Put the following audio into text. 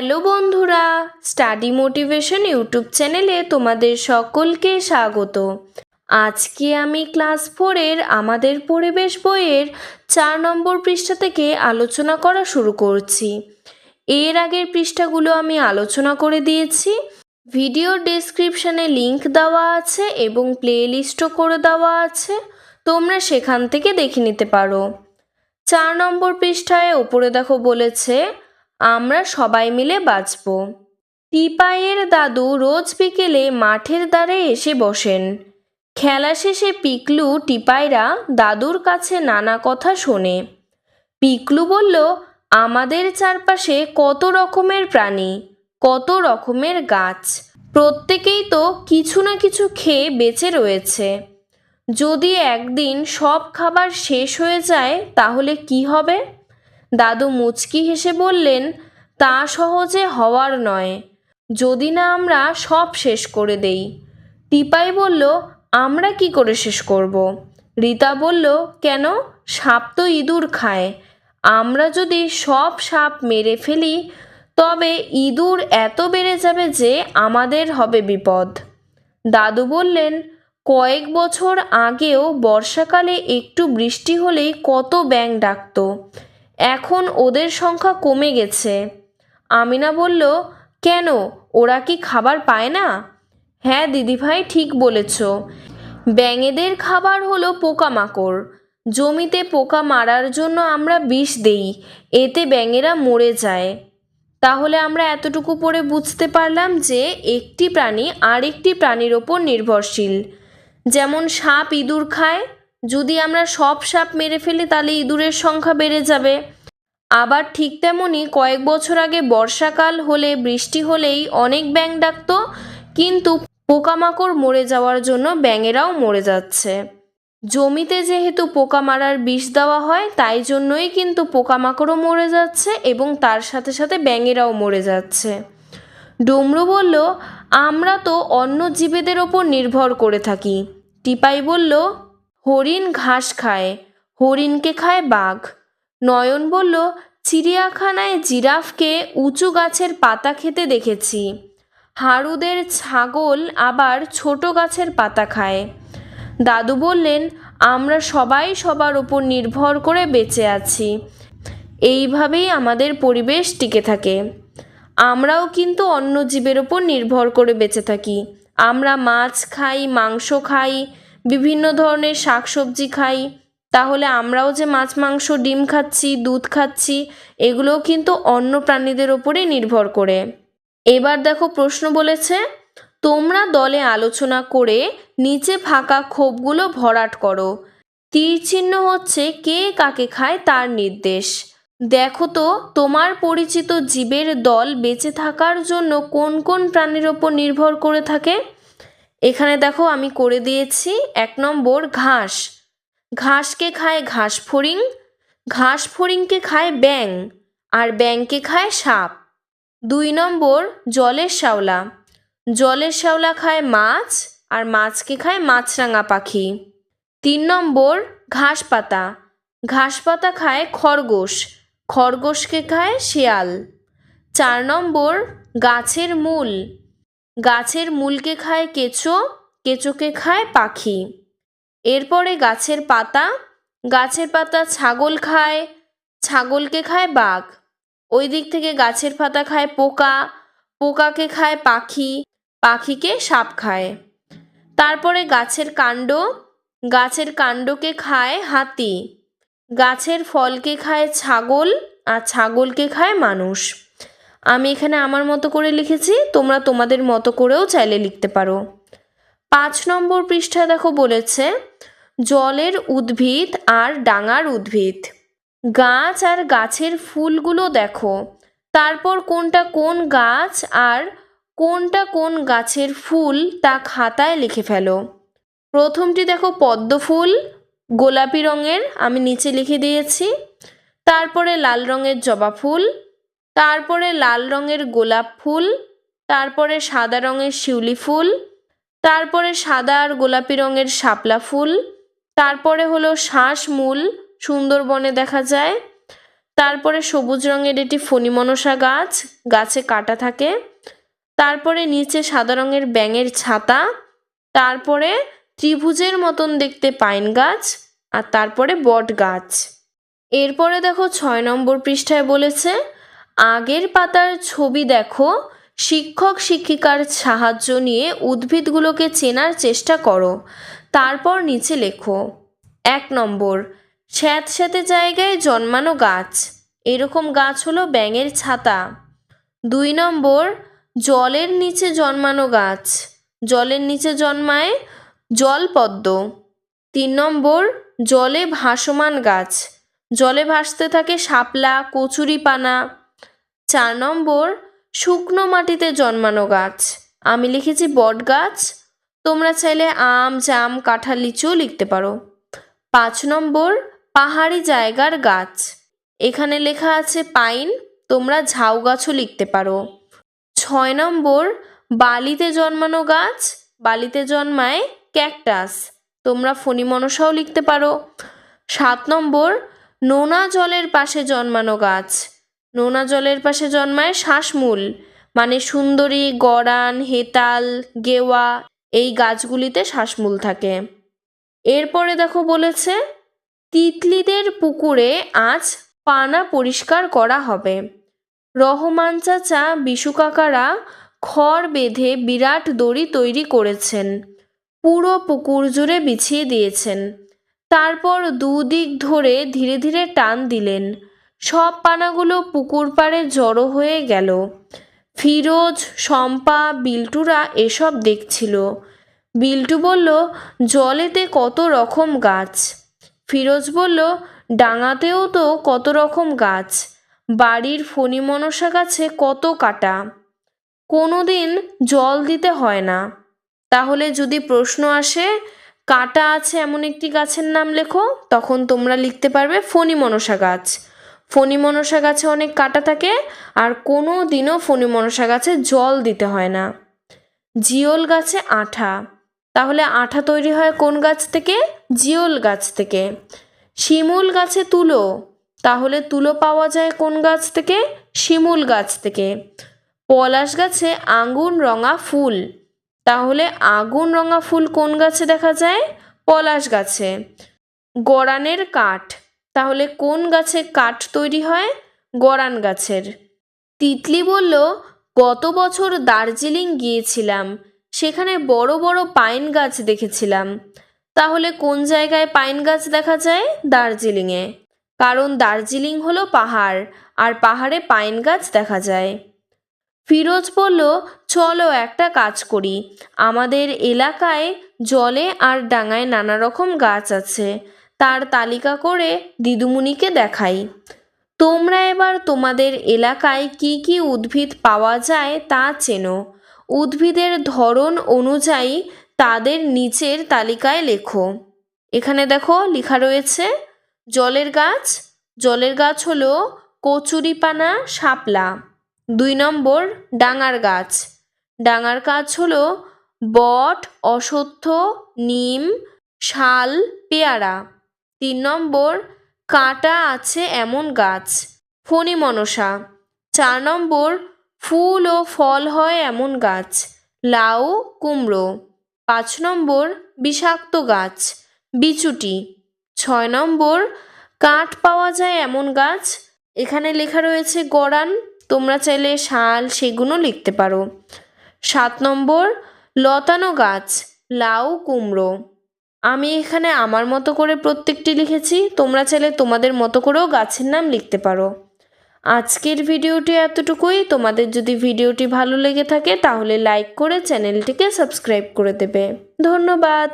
Hello বন্ধুরা, study motivation YouTube চ্যানেলে তোমাদের সকলকে স্বাগত। আজকে আমি ক্লাস ফোরের আমাদের পরিবেশ বইয়ের চার নম্বর পৃষ্ঠা থেকে আলোচনা করা শুরু করছি। এর আগের পৃষ্ঠাগুলো আমি আলোচনা করে দিয়েছি। ভিডিও ডেসক্রিপশানে লিংক দেওয়া আছে এবং প্লেলিস্টও করে দেওয়া আছে। তোমরা সেখান থেকে দেখে নিতে পারো। চার নম্বর পৃষ্ঠায় ওপরে দেখো বলেছে আমরা সবাই মিলে বাঁচব। টিপাইয়ের দাদু রোজ বিকেলে মাঠের দ্বারে এসে বসেন। খেলা শেষে পিকলু টিপাইরা দাদুর কাছে নানা কথা শোনে। পিকলু বলল, আমাদের চারপাশে কত রকমের প্রাণী, কত রকমের গাছ, প্রত্যেকেই তো কিছু না কিছু খেয়ে বেঁচে রয়েছে। যদি একদিন সব খাবার শেষ হয়ে যায়, তাহলে কি হবে? দাদু মুচকি হেসে বললেন, তা সহজে হওয়ার নয়। যদি না আমরা সব শেষ করে দেই। টিপাই বলল, আমরা কি করে শেষ করব। রীতা বলল, কেন? সাপ তো ইঁদুর খায়। আমরা যদি সব সাপ মেরে ফেলি, তবে ইঁদুর এত বেড়ে যাবে যে আমাদের হবে বিপদ। দাদু বললেন, কয়েক বছর আগেও বর্ষাকালে একটু বৃষ্টি হলেই কত ব্যাং ডাকতো। এখন ওদের সংখ্যা কমে গেছে। আমিনা বলল, কেন? ওরা কি খাবার পায় না? হ্যাঁ দিদিভাই, ঠিক বলেছ। ব্যাঙেদের খাবার হলো পোকামাকড়। জমিতে পোকা মারার জন্য আমরা বিষ দেই, এতে ব্যাঙেরা মরে যায়। তাহলে আমরা এতটুকু পরে বুঝতে পারলাম যে একটি প্রাণী আরেকটি প্রাণীর ওপর নির্ভরশীল। যেমন সাপ ইঁদুর খায় যদি আমরা সব সাপ মেরে ফেলি, তাহলে ইঁদুরের সংখ্যা বেড়ে যাবে। আবার ঠিক তেমনই কয়েক বছর আগে বর্ষাকাল হলে, বৃষ্টি হলেই অনেক ব্যাঙ ডাকতো, কিন্তু পোকামাকড় মরে যাওয়ার জন্য ব্যাঙেরাও মরে যাচ্ছে। জমিতে যেহেতু পোকা মারার বিষ দেওয়া হয়, তাই জন্যই কিন্তু পোকামাকড়ও মরে যাচ্ছে এবং তার সাথে সাথে ব্যাঙেরাও মরে যাচ্ছে। ডুমরু বলল, আমরা তো অন্য জীবেদের ওপর নির্ভর করে থাকি। টিপাই বলল হরিণ ঘাস খায়, হরিণকে খায় বাঘ। নয়ন বলল, চিড়িয়াখানায় জিরাফকে উঁচু গাছের পাতা খেতে দেখেছি। হাড়ুদের ছাগল আবার ছোট গাছের পাতা খায়। দাদু বললেন, আমরা সবাই সবার ওপর নির্ভর করে বেঁচে আছি। এইভাবেই আমাদের পরিবেশ টিকে থাকে। আমরাও কিন্তু অন্য জীবের ওপর নির্ভর করে বেঁচে থাকি। আমরা মাছ খাই, মাংস খাই বিভিন্ন ধরনের শাকসবজি খাই। তাহলে আমরাও যে মাছ, মাংস, ডিম খাচ্ছি, দুধ খাচ্ছি, এগুলোও কিন্তু অন্য প্রাণীদের ওপরে নির্ভর করে। এবার দেখো প্রশ্ন বলেছে, তোমরা দলে আলোচনা করে নিচে ফাঁকা ক্ষোভগুলো ভরাট করো। তীর চিহ্ন হচ্ছে কে কাকে খায় তার নির্দেশ। দেখো তো, তোমার পরিচিত জীবের দল বেঁচে থাকার জন্য কোন কোন প্রাণীর ওপর নির্ভর করে থাকে? এখানে দেখো আমি করে দিয়েছি এক নম্বর ঘাস। ঘাসকে খায় ঘাস ফড়িং, ঘাস ফড়িংকে খায় ব্যাং আর ব্যাংকে খায় সাপ। দুই নম্বর জলের শ্যাওলা। জলের শ্যাওলা খায় মাছ, আর মাছকে খায় মাছরাঙা পাখি। তিন নম্বর ঘাস পাতা। ঘাস পাতা খায় খরগোশ, খরগোশকে খায় শিয়াল। চার নম্বর গাছের মূল। গাছের মূলকে খায় কেঁচো, কেঁচোকে খায় পাখি। এরপরে গাছের পাতা গাছের পাতা ছাগল খায়, ছাগলকে খায় বাঘ। ওই দিক থেকে গাছের পাতা খায় পোকা, পোকাকে খায় পাখি, পাখিকে সাপ খায়। তারপরে গাছের কাণ্ড, গাছের কাণ্ডকে খায় হাতি। গাছের ফলকে খায় ছাগল আর ছাগলকে খায় মানুষ। আমি এখানে আমার মতো করে লিখেছি, তোমরা তোমাদের মতো করেও চাইলে লিখতে পারো। পাঁচ নম্বর পৃষ্ঠা দেখো বলেছে, জলের উদ্ভিদ আর ডাঙার উদ্ভিদ। গাছ আর গাছের ফুলগুলো দেখো, তারপর কোনটা কোন গাছ আর কোনটা কোন গাছের ফুল তা খাতায় লিখে ফেলো। প্রথমটি দেখো পদ্ম ফুল, গোলাপি রঙের, আমি নিচে লিখে দিয়েছি। তারপরে লাল রঙের জবা ফুল তারপরে লাল রঙের গোলাপ ফুল, তারপরে সাদা রঙের শিউলি ফুল, তারপরে সাদা আর গোলাপি রঙের শাপলা ফুল, তারপরে হলো শ্বাসমূল সুন্দরবনে দেখা যায়, তারপরে সবুজ রঙের এটি ফণিমনসা গাছ, গাছে কাটা থাকে, তারপরে নিচে সাদা রঙের ব্যাঙের ছাতা, তারপরে ত্রিভুজের মতন দেখতে পাইন গাছ, আর তারপরে বট গাছ। এরপরে দেখো ছয় নম্বর পৃষ্ঠায় বলেছে আগের পাতার ছবি দেখো। শিক্ষক শিক্ষিকার সাহায্য নিয়ে উদ্ভিদগুলোকে চেনার চেষ্টা করো। তারপর নিচে লেখো। এক নম্বর স্যাঁতস্যাঁতে জায়গায় জন্মানো গাছ। এরকম গাছ হলো ব্যাঙের ছাতা। দুই নম্বর, জলের নিচে জন্মানো গাছ। জলের নিচে জন্মায় জলপদ্ম। তিন নম্বর, জলে ভাসমান গাছ। জলে ভাসতে থাকে শাপলা, কচুরিপানা। চার নম্বর, শুকনো মাটিতে জন্মানো গাছ। আমি লিখেছি বট গাছ। তোমরা চাইলে আম, জাম, কাঁঠাল লিচুও লিখতে পারো। পাঁচ নম্বর, পাহাড়ি জায়গার গাছ। এখানে লেখা আছে পাইন, তোমরা ঝাউ গাছও লিখতে পারো। ছয় নম্বর, বালিতে জন্মানো গাছ। বালিতে জন্মায় ক্যাকটাস। তোমরা ফণিমনসাও লিখতে পারো। সাত নম্বর, নোনা জলের পাশে জন্মানো গাছ। নোনা জলের পাশে জন্মায় শ্বাসমূল মানে সুন্দরী, গড়ান, হেতাল, গেওয়া, এই গাছগুলিতে শ্বাসমূল থাকে। এরপরে দেখো বলেছে, তিতলিদের পুকুরে আজ পানা পরিষ্কার করা হবে। রহমান চাচা বিশু কাকারা খড় বেঁধে বিরাট দড়ি তৈরি করেছেন, পুরো পুকুর জুড়ে বিছিয়ে দিয়েছেন। তারপর দুদিক ধরে ধীরে ধীরে টান দিলেন। সব পানাগুলো পুকুর পাড়ে জড়ো হয়ে গেল। ফিরোজ, শম্পা, বিল্টুরা এসব দেখছিল। বিল্টু বলল, জলেতে কত রকম গাছ। ফিরোজ বলল, ডাঙাতেও তো কত রকম গাছ। বাড়ির ফণি মনসা গাছে কত কাটা। কোনো দিন জল দিতে হয় না। তাহলে যদি প্রশ্ন আসে, কাটা আছে এমন একটি গাছের নাম লেখো, তখন তোমরা লিখতে পারবে ফণিমনসা গাছ। ফণিমনসা গাছে অনেক কাটা থাকে আর কোনো দিনও ফণিমনসা গাছে জল দিতে হয় না। জিওল গাছে আঠা। তাহলে আঠা তৈরি হয় কোন গাছ থেকে? জিওল গাছ থেকে। শিমুল গাছে তুলো। তাহলে তুলো পাওয়া যায় কোন গাছ থেকে? শিমুল গাছ থেকে। পলাশ গাছে আগুন রঙা ফুল। তাহলে আগুন রঙা ফুল কোন গাছে দেখা যায়? পলাশ গাছে। গড়ানের কাঠ। তাহলে কোন গাছে কাঠ তৈরি হয়? গরান গাছের। তিতলি বলল, গত বছর দার্জিলিং গিয়েছিলাম। সেখানে বড় বড় পাইন গাছ দেখেছিলাম। তাহলে কোন জায়গায় পাইন গাছ দেখা যায়? দার্জিলিংয়ে। কারণ দার্জিলিং হলো পাহাড়, আর পাহাড়ে পাইন গাছ দেখা যায়। ফিরোজ বলল, চলো একটা কাজ করি। আমাদের এলাকায় জলে আর ডাঙায় নানা রকম গাছ আছে। তার তালিকা করে দিদুমুনিকে দেখাই। তোমরা এবার তোমাদের এলাকায় কি কি উদ্ভিদ পাওয়া যায় তা চেনো। উদ্ভিদের ধরন অনুযায়ী তাদের নিচের তালিকায় লেখো। এখানে দেখো লেখা রয়েছে, জলের গাছ জলের গাছ হলো কচুরিপানা শাপলা। দুই নম্বর, ডাঙার গাছ। ডাঙার গাছ হলো বট, অশ্বত্থ, নিম, শাল, পেয়ারা। তিন নম্বর, কাঁটা আছে এমন গাছ। ফণিমনসা চার নম্বর, ফুল ও ফল হয় এমন গাছ। লাউ, কুমড়ো। পাঁচ নম্বর, বিষাক্ত গাছ। বিচুটি। ছয় নম্বর, কাঠ পাওয়া যায় এমন গাছ। এখানে লেখা রয়েছে গড়ান, তোমরা চাইলে শাল সেগুনও লিখতে পারো। সাত নম্বর, লতানো গাছ, লাউ, কুমড়ো। আমি এখানে আমার মতো করে প্রত্যেকটি লিখেছি। তোমরা চাইলে তোমাদের মতো করেও গাছের নাম লিখতে পারো। আজকের ভিডিওটি এতটুকুই। তোমাদের যদি ভিডিওটি ভালো লেগে থাকে, তাহলে লাইক করে চ্যানেলটিকে সাবস্ক্রাইব করে দেবে। ধন্যবাদ।